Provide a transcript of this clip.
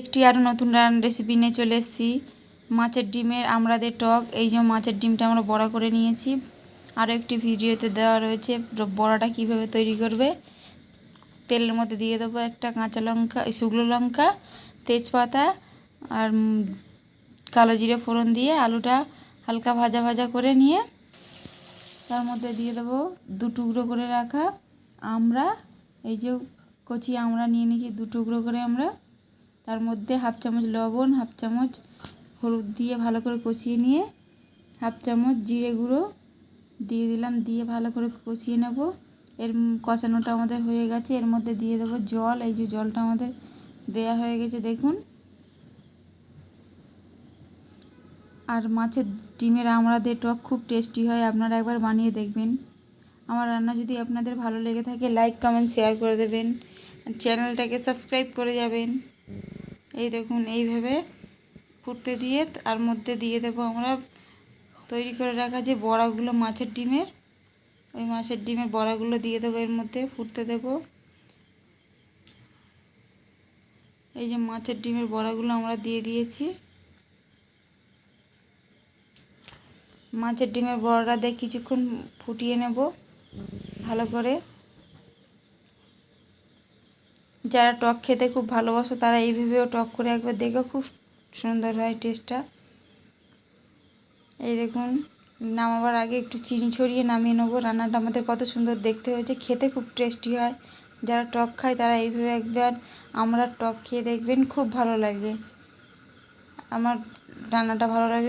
একটি আরও নতুন রান্নার রেসিপি নিয়ে চলে এসেছি। মাছের ডিমের আমড়াদের টক, এই যে মাছের ডিমটা আমরা বড়া করে নিয়েছি। আরও একটি ভিডিওতে দেওয়া রয়েছে বড়াটা কীভাবে তৈরি করবে। তেলের মধ্যে দিয়ে দেবো একটা কাঁচা লঙ্কা শুকনো লঙ্কা, তেজপাতা আর কালো জিরে ফোড়ন দিয়ে আলুটা হালকা ভাজা ভাজা করে নিয়ে তার মধ্যে দিয়ে দেবো দু টুকরো করে রাখা আমরা এই যে কচি আমরা নিয়ে নিয়েছি, দু টুকরো করে আমরা। তার মধ্যে হাফ চামচ লবণ, হাফ চামচ হলুদ দিয়ে ভালো করে কষিয়ে নিয়ে হাফ চামচ জিরে গুঁড়ো দিয়ে দিলাম, দিয়ে ভালো করে কষিয়ে নেব। এর কষানোটা আমাদের হয়ে গেছে। এর মধ্যে দিয়ে দেবো জল। এই যে জলটা আমাদের দেয়া হয়ে গেছে, দেখুন। আর মাছের ডিমের আমড়া দিয়ে টক খুব টেস্টি হয়, আপনারা একবার বানিয়ে দেখবেন। আমার রান্না যদি আপনাদের ভালো লেগে থাকে, লাইক, কমেন্ট, শেয়ার করে দেবেন। চ্যানেলটাকে সাবস্ক্রাইব করে যাবেন। এই দেখুন, এইভাবে ফুটতে দিয়ে তার মধ্যে দিয়ে দেবো আমরা। তৈরি করে রাখা যে বড়াগুলো মাছের ডিমের, ওই মাছের ডিমের বড়াগুলো দিয়ে দেবো এর মধ্যে, ফুটতে দেব। এই যে মাছের ডিমের বড়াগুলো আমরা দিয়ে দিয়েছি। মাছের ডিমের বড়াটা দিয়ে কিছুক্ষণ ফুটিয়ে নেব ভালো করে। যারা টক খেতে খুব ভালোবাসো, তারা এইভাবেও টক করে একবার দেখো, খুব সুন্দর হয় টেস্টটা এই দেখুন, নামাবার আগে একটু চিনি ছড়িয়ে নামিয়ে নেব। রান্নাটা আমাদের কত সুন্দর দেখতে হয়েছে, খেতে খুব টেস্টি হয়। যারা টক খায়, তারা এইভাবে একবার আমরা টক খেয়ে দেখবেন, খুব ভালো লাগে। আমার রান্নাটা ভালো লাগে